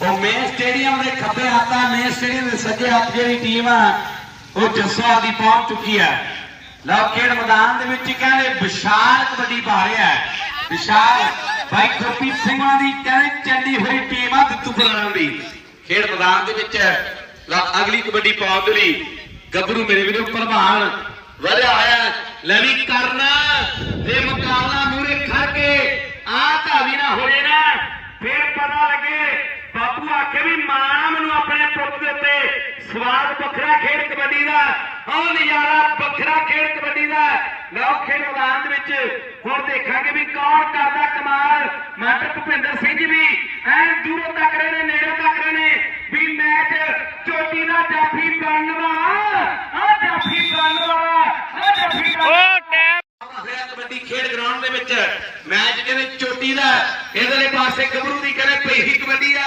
ਉਹ main stadium ਦੇ ਖੱਬੇ ਹੱਥ ਆ ਮੇਨ ਸਟੇਡੀਅਮ ਦੇ ਸੱਜੇ ਹੱਥ ਜਿਹੜੀ ਟੀਮ ਆ, ਉਹ ਜੱਸਾ ਦੀ ਪਹੁੰਚ ਚੁੱਕੀ ਹੈ ਲਓ, ਖੇਡ ਮੈਦਾਨ ਦੇ ਵਿੱਚ ਕਹਿੰਦੇ ਵਿਸ਼ਾਲ ਕਬੱਡੀ ਪਾ ਰਿਹਾ ਵਿਸ਼ਾਲ, ਭਾਈ ਗੁਰਪ੍ਰੀਤ ਸਿੰਘਾਂ ਦੀ ਕਹਿੰਦੇ ਚੱਲੀ ਹੋਈ ਟੀਮ ਆ ਦਿੱਤੂ ਪੁਰਾਣਾ ਦੀ ਖੇਡ ਮੈਦਾਨ ਦੇ ਵਿੱਚ, ਲਓ, ਅਗਲੀ ਕਬੱਡੀ ਪਾਉਣ ਦੇ ਲਈ ਗੱਭਰੂ ਮੇਰੇ ਵੀਰੋ, ਪ੍ਰਧਾਨ ਵਧਿਆ ਹੋਇਆ ਹੈ। ਲੈ ਵੀ ਕਰਨਾ ਇਹ ਮੁਕਾਬਲਾ ਮੂਰੇ ਖੜ ਕੇ ਆ ਧਾਵੀ ਨਾ ਹੋਏ ਨਾ, ਫੇਰ ਪਤਾ ਲੱਗੇ ਬਾਪੂ ਆਖੇ ਵੀ ਮਾਣਾ ਮੈਨੂੰ ਆਪਣੇ ਪੁੱਤ ਦੇ ਉੱਤੇ ਸਵਾਦ ਵੱਖਰਾ ਖੇਡ ਕਬੱਡੀ ਦਾ ਉਹ ਨਜ਼ਾਰਾ ਵੱਖਰਾ ਖੇਡ ਕਬੱਡੀ ਦਾ। ਲਓ ਖੇਡ ਮੈਦਾਨ ਦੇ ਵਿੱਚ ਹੁਣ ਦੇਖਾਂਗੇ ਵੀ ਕੌਣ ਕਰਦਾ ਕਮਾਲ। ਮਾਸਟਰ ਭੁਪਿੰਦਰ ਸਿੰਘ ਜੀ ਵੀ ਐਨ ਦੂਰੋਂ ਤੱਕ ਰਹੇ ਨੇ ਨੇੜੇ ਤੱਕ ਰਹੇ ਨੇ ਵੀ ਮੈਚ ਚੋਟੀ ਦਾ ਜਾਫੀ ਬਣਨ ਵਾਲਾ ਆ ਜਾਫੀ ਬਣਨ ਵਾਲਾ ਆ ਜਾਫੀ ਉਹ ਟੈਪ ਹੋਇਆ ਕਬੱਡੀ ਖੇਡ ਗਰਾਊਂਡ ਦੇ ਵਿੱਚ। ਮੈਚ ਕਹਿੰਦੇ ਚੋਟੀ ਦਾ ਇਧਰਲੇ ਪਾਸੇ ਗੱਭਰੂ ਦੀ ਕਹਿੰਦੇ ਪਈ ਕਬੱਡੀ ਦਾ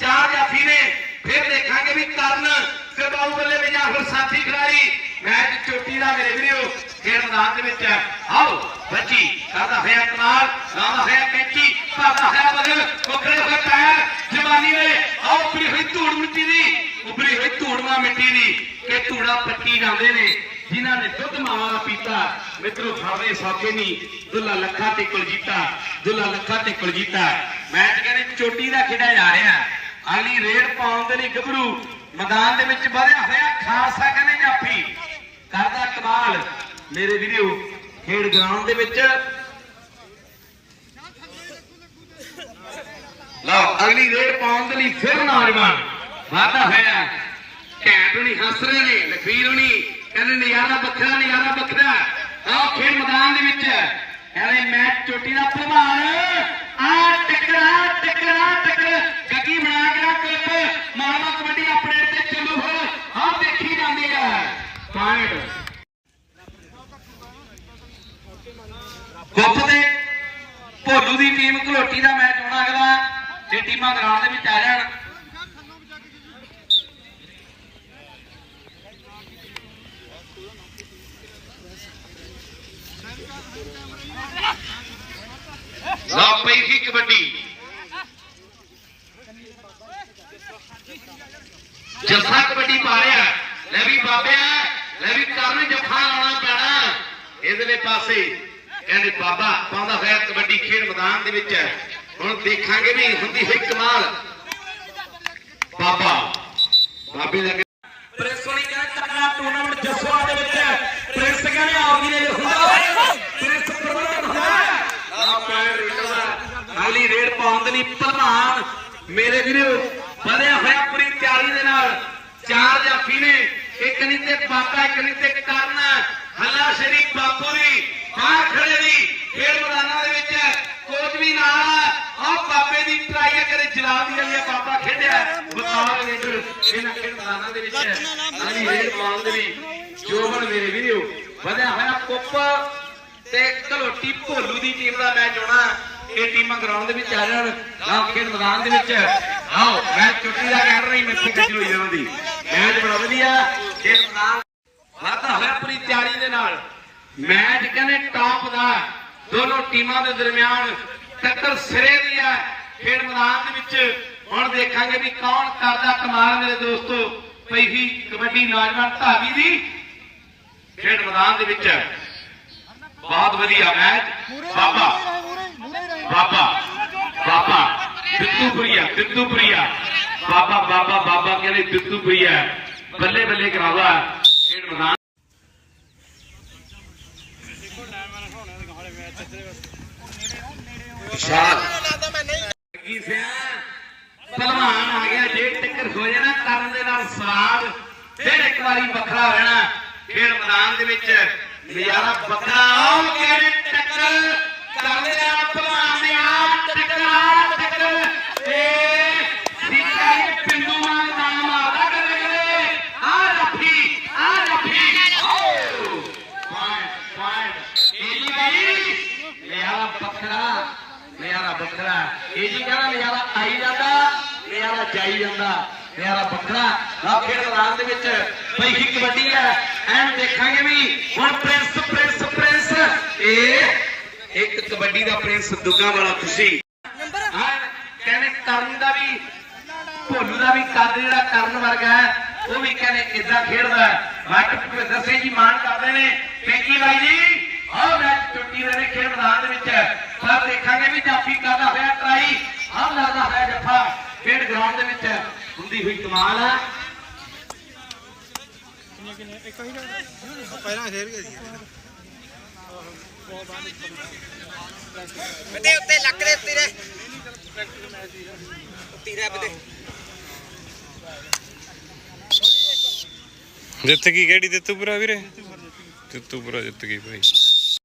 ਚਾਰ ਜਾਫੀ ਨੇ ਫਿਰ ਦੇਖਾਂਗੇ ਵੀ ਕਰਨ। ਕਬਾਊ ਬੱਲੇ ਵੀ ਜਾਂ ਫਿਰ ਸਾਥੀ ਖਿਡਾਰੀ। ਮੈਚ ਚੋਟੀ ਦਾ ਮੇਰੇ ਵੀਰੋ, ਖੇਡ ਮੈਦਾਨ ਦੇ ਵਿੱਚ ਆਓ, ਬੱਚੀ, ਕਰਦਾ ਹੋਇਆ ਕਮਾਲ, ਲਾਉਂਦਾ ਹੋਇਆ ਕੈਂਚੀ ਪਾਦਾ ਹੋਇਆ ਬਗਲ ਕੋਕਰੇ ਹੋਏ ਪੈਰ, ਜਵਾਨੀ ਨੇ ਆਓ ਉੱਪਰੀ ਹੋਈ ਧੂੜ ਮਿੱਟੀ ਦੀ ਉੱਪਰੀ ਹੋਈ ਧੂੜਵਾ ਮਿੱਟੀ ਦੀ, ਕਿ ਧੂੜਾ ਪੱਟੀ ਜਾਂਦੇ ਨੇ, ਜਿਨ੍ਹਾਂ ਨੇ ਦੁੱਧ ਮਾਵਾਂ ਦਾ ਪੀਤਾ। ਮਿੱਤਰੋ ਫਰਦੇ ਸੌਕੇ ਨਹੀਂ, ਦੁੱਲਾ ਲੱਖਾ ਤੇ ਕੁਲਜੀਤਾ, ਦੁੱਲਾ ਲੱਖਾ ਤੇ ਕੁਲਜੀਤਾ। ਮੈਚ ਕਹਿੰਦੇ ਚੋਟੀ ਦਾ ਖੇਡਿਆ ਜਾ ਰਿਹਾ। ਅਗਲੀ ਰੇਡ ਪਾਉਣ ਦੇ ਲਈ ਗੱਭਰੂ ਮੈਦਾਨ ਦੇ ਵਿੱਚ ਵਧਿਆ ਹੋਇਆ ਖਾਲਸਾ ਕਹਿੰਦੇ ਜਾਫੀ ਕਰਦਾ ਕਮਾਲ ਮੇਰੇ ਵੀਡੀਓ ਖੇਡ ਗਰਾਊਂਡ ਦੇ ਵਿੱਚ। ਲਓ, ਅਗਲੀ ਰੇਡ ਪਾਉਣ ਦੇ ਲਈ ਫਿਰ ਨੌਜਵਾਨ ਵਾਧਾ ਹੋਇਆ। ਘੈਂਟ ਨਹੀਂ ਹੱਸ ਰਹੇ ਨੇ, ਲਖਵੀਰ ਹੁਣੀ ਕਹਿੰਦੇ ਨਜ਼ਾਰਾ ਵੱਖਰਾ ਨਜ਼ਾਰਾ ਵੱਖਰਾ। ਆਹ ਖੇਡ ਮੈਦਾਨ ਦੇ ਵਿੱਚ। ਕਹਿੰਦੇ ਮੈਚ ਚੋਟੀ ਦਾ ਪ੍ਰਭਾਵ ਆ ਟਕਰਾ ਟਕਰਾ ਟਕਰ ਗੱਗੀ ਬਣਾ ਕੇ ਰੱਖ ਕਲਿੱਪ ਮਾਰਵਾ ਕਬੱਡੀ ਆਪਣੇ ਤੇ ਚੱਲੂ ਹੋ ਆ ਦੇਖੀ ਜਾਂਦੀ ਹੈ ਪੁਆਇੰਟ ਕੁੱਪ ਦੇ ਭੋਲੂ ਦੀ ਟੀਮ ਘਲੋਟੀ ਦਾ ਮੈਚ ਹੋਣਾ ਅਗਲਾ। ਜੇ ਟੀਮਾਂ ਗਰਾਊਂਡ ਦੇ ਵਿੱਚ ਆ ਜਾਣ। ਲਓ ਪਈ ਸੀ ਕਬੱਡੀ। ਜੱਫਾ ਕਬੱਡੀ ਪਾ ਰਿਹਾ। ਲੈ ਵੀ ਬਾਬਿਆ, ਲੈ ਵੀ ਕਰਨ ਜੱਫਾ ਲਾਉਣਾ ਪੈਣਾ। ਇਧਰਲੇ ਪਾਸੇ ਕਹਿੰਦੇ ਬਾਬਾ ਪਾਉਂਦਾ ਹੋਇਆ ਕਬੱਡੀ ਖੇਡ ਮੈਦਾਨ ਦੇ ਵਿੱਚ ਹੁਣ ਦੇਖਾਂਗੇ ਵੀ ਹੁੰਦੀ ਹੋਈ ਕਮਾਲ ਬਾਬਾ ਬਾਬੇ ਦਾ ਪ੍ਰਿੰਸ ਕਹਿੰਦਾ ਟੂਰਨਾਮੈਂਟ ਜੱਸਵਾ ਦੇ ਵਿੱਚ ਪ੍ਰਿੰਸ ਕਹਿੰਦੇ ਆਉਗੀ ਨੇ ਹੁੰਦਾ ਪ੍ਰਿੰਸ ਪ੍ਰਬੰਧਕ ਹੁੰਦਾ ਆ ਪੈਰ ਰੇਡਰ ਅਗਲੀ ਰੇਡ ਪਾਉਣ ਦੇ ਲਈ ਪ੍ਰਧਾਨ ਮੇਰੇ ਵੀਰੋ ਵਧਿਆ ਹੋਇਆ ਪੂਰੀ ਤਿਆਰੀ ਦੇ ਨਾਲ। ਚਾਰ ਜਾਫੀ ਨੇ ਇੱਕ ਨਹੀਂ ਤੇ ਬਾਬਾ ਇੱਕ ਨਹੀਂ ਤੇ ਕਰਨ। ਹੱਲਾ ਸ਼ਰੀ ਬਾਪੂ ਦੀ ਬਾਹਰ ਖੜੇ ਦੀ ਖੇਡ ਮੈਦਾਨਾਂ ਦੇ ਵਿੱਚ ਕੋਚ ਵੀ ਨਾਲ ਆ ਬਾਬੇ ਦੀ ਟਰਾਈ ਕਰੇ ਜਲਾਲ ਦੀ ਵਾਲੀ ਬਾਬਾ ਖੇਡਿਆ ਬਤਾਓ ਰੇਡਰ ਇਹਨਾਂ ਖੇਡ ਮੈਦਾਨਾਂ ਦੇ ਵਿੱਚ ਅਗਲੀ ਰੇਡ ਪਾਉਣ ਦੇ ਲਈ ਜੋਬਨ ਮੇਰੇ ਵੀਰੋ, ਵਧਿਆ ਹੋਇਆ ਕੁੱਪ ਤੇ ਘਲੋਟੀ ਭੋਲੂ ਦੀ ਟੀਮ ਦਾ ਮੈਚ ਹੋਣਾ। ਇਹ ਟੀਮਾਂ ਗਰਾਊਂਡ ਦੇ ਵਿੱਚ ਆ ਜਾਣ ਆਹ ਖੇਡ ਮੈਦਾਨ ਦੇ ਵਿੱਚ। ਆਓ, ਮੈਚ ਚੁੱਟੀ ਦਾ ਕਹਿ ਰਹੀ ਮਿੱਠੀ ਗੱਡੀ ਹੋਈ ਇਹਨਾਂ ਮੈਚ ਬੜਾ ਵਧੀਆ, ਖੇਡ ਮੈਦਾਨ ਵਾਧਾ ਹੋਇਆ ਪੂਰੀ ਤਿਆਰੀ ਦੇ ਨਾਲ ਮੈਚ ਕਹਿੰਦੇ ਟਾਪ ਦਾ। ਦੋਨੋਂ ਟੀਮਾਂ ਦੇ ਦਰਮਿਆਨ ਟੱਕਰ ਸਿਰੇ ਦੀ ਹੈ। ਖੇਡ ਮੈਦਾਨ ਦੇ ਵਿੱਚ ਹੁਣ ਦੇਖਾਂਗੇ ਵੀ ਕੌਣ ਕਰਦਾ ਕਮਾਲ ਮੇਰੇ ਦੋਸਤੋ। ਪਈ ਹੀ ਕਬੱਡੀ ਨੌਜਵਾਨ ਢਾਬੀ ਦੀ। ਖੇਡ ਮੈਦਾਨ ਦੇ ਵਿੱਚ। ਬਹੁਤ ਵਧੀਆ ਮੈਚ। ਬਾਬਾ। ਬਾਬਾ। ਬਾਬਾ। ਦਿੱਤੂਪੁਰੀਆ ਦਿੱਤੂਪੁਰੀਆ ਬਾਬਾ ਬਾਬਾ ਬਾਬਾ ਕਹਿੰਦੇ ਦਿੱਤੂਪੁਰੀਆ ਬੱਲੇ ਬੱਲੇ ਕਰਾਵਾ ਖੇਡ ਮੈਦਾਨ ਵਿਸ਼ਾਲ ਕੀ ਸਿਆ ਪਹਿਲਵਾਨ ਆ ਗਿਆ, ਜੇ ਟੱਕਰ ਹੋ ਜਾਣਾ ਕਰਨ ਦੇ ਨਾਲ ਸਵਾਦ ਫਿਰ ਇੱਕ ਵਾਰੀ ਵੱਖਰਾ ਹੋ ਫਿਰ ਖੇਡ ਮੈਦਾਨ ਦੇ ਵਿੱਚ। ਨਜ਼ਾਰਾ ਵੱਖਰਾ ਆਉ ਕਿਹੜੇ ਟੱਕਰ ਕਰਨ ਦੇ ਨਾਲ ਪਹਿਲਵਾਨ ਦੇ ਆਪ ਟੱਕਰ ਟੱਕਰ ਤੇ ਸਿੱਕਾ ਇਹ ਪਿੰਡੂ ਵਾਂਗ ਨਾਮ ਆਦਾ ਕਰੇ ਕਰੇ ਆ ਰੱਫੀ ਆ ਰੱਫੀ ਓ ਪੁਆਇੰਟ ਪੁਆਇੰਟ ਇਹ ਜੀ ਬਾਈ ਨਜ਼ਾਰਾ ਵੱਖਰਾ ਨਜ਼ਾਰਾ ਵੱਖਰਾ ਇਹ ਜੀ ਕਹਿੰਦਾ ਨਜ਼ਾਰਾ ਆਈ ਜਾਂਦਾ ਨਜ਼ਾਰਾ ਜਾਈ ਜਾਂਦਾ ਨਜ਼ਾਰਾ ਵੱਖਰਾ ਨਾ ਖੇਡ ਮੈਦਾਨ ਦੇ ਵਿੱਚ ਪਈ ਹੀ ਕਬੱਡੀ ਹੈ। ਐਨ ਦੇਖਾਂਗੇ ਵੀ ਹੁਣ ਪ੍ਰਿੰਸ ਪ੍ਰਿੰਸ ਪ੍ਰਿੰਸ। ਇਹ ਇੱਕ ਕਬੱਡੀ ਦਾ ਪ੍ਰਿੰਸ ਦੁੱਗਾ ਵਾਲਾ ਖੁਸ਼ੀ। ਕਹਿੰਦੇ ਕਰਨ ਦਾ ਵੀ ਭੋਲੂ ਦਾ ਵੀ ਕੱਦ ਜਿਹੜਾ ਕਰਨ ਵਰਗਾ ਹੈ ਉਹ ਵੀ ਕਹਿੰਦੇ ਇਦਾਂ ਖੇਡਦਾ ਹੈ। ਮਾਸਟਰ ਭੁਪਿੰਦਰ ਸਿੰਘ ਜੀ ਮਾਣ ਕਰਦੇ ਨੇ। ਪਿੰਕੀ ਬਾਈ ਜੀ ਆਹ ਮੈਚ ਟੁੱਟੀ ਹੋਏ ਨੇ ਖੇਡ ਮੈਦਾਨ ਦੇ ਵਿੱਚ। ਪਰ ਦੇਖਾਂਗੇ ਵੀ ਜਾਫੀ ਕਰਦਾ ਹੋਇਆ ਟਰਾਈ। ਆਹ ਲੱਗਦਾ ਹੋਇਆ ਜੱਫਾ। ਖੇਡ ਗਰਾਊਂਡ ਦੇ ਵਿੱਚ ਹੁੰਦੀ ਹੋਈ ਕਮਾਲ ਹੈ ਪਹਿਲਾਂ ਖੇਡ ਗਏ ਸੀ। ਬਤੇ ਉੱਤੇ ਲੱਕ ਦੇ ਉੱਤੇ ਰਹਿ। ਉੱਤੇ ਰਹਿ ਬਤੇ ਜਿੱਤ ਗਈ ਕਿਹੜੀ? ਦਿੱਤੂਪੁਰਾ ਵੀਰੇ? ਦਿੱਤੂਪੁਰਾ ਜਿੱਤ ਗਈ ਭਾਈ।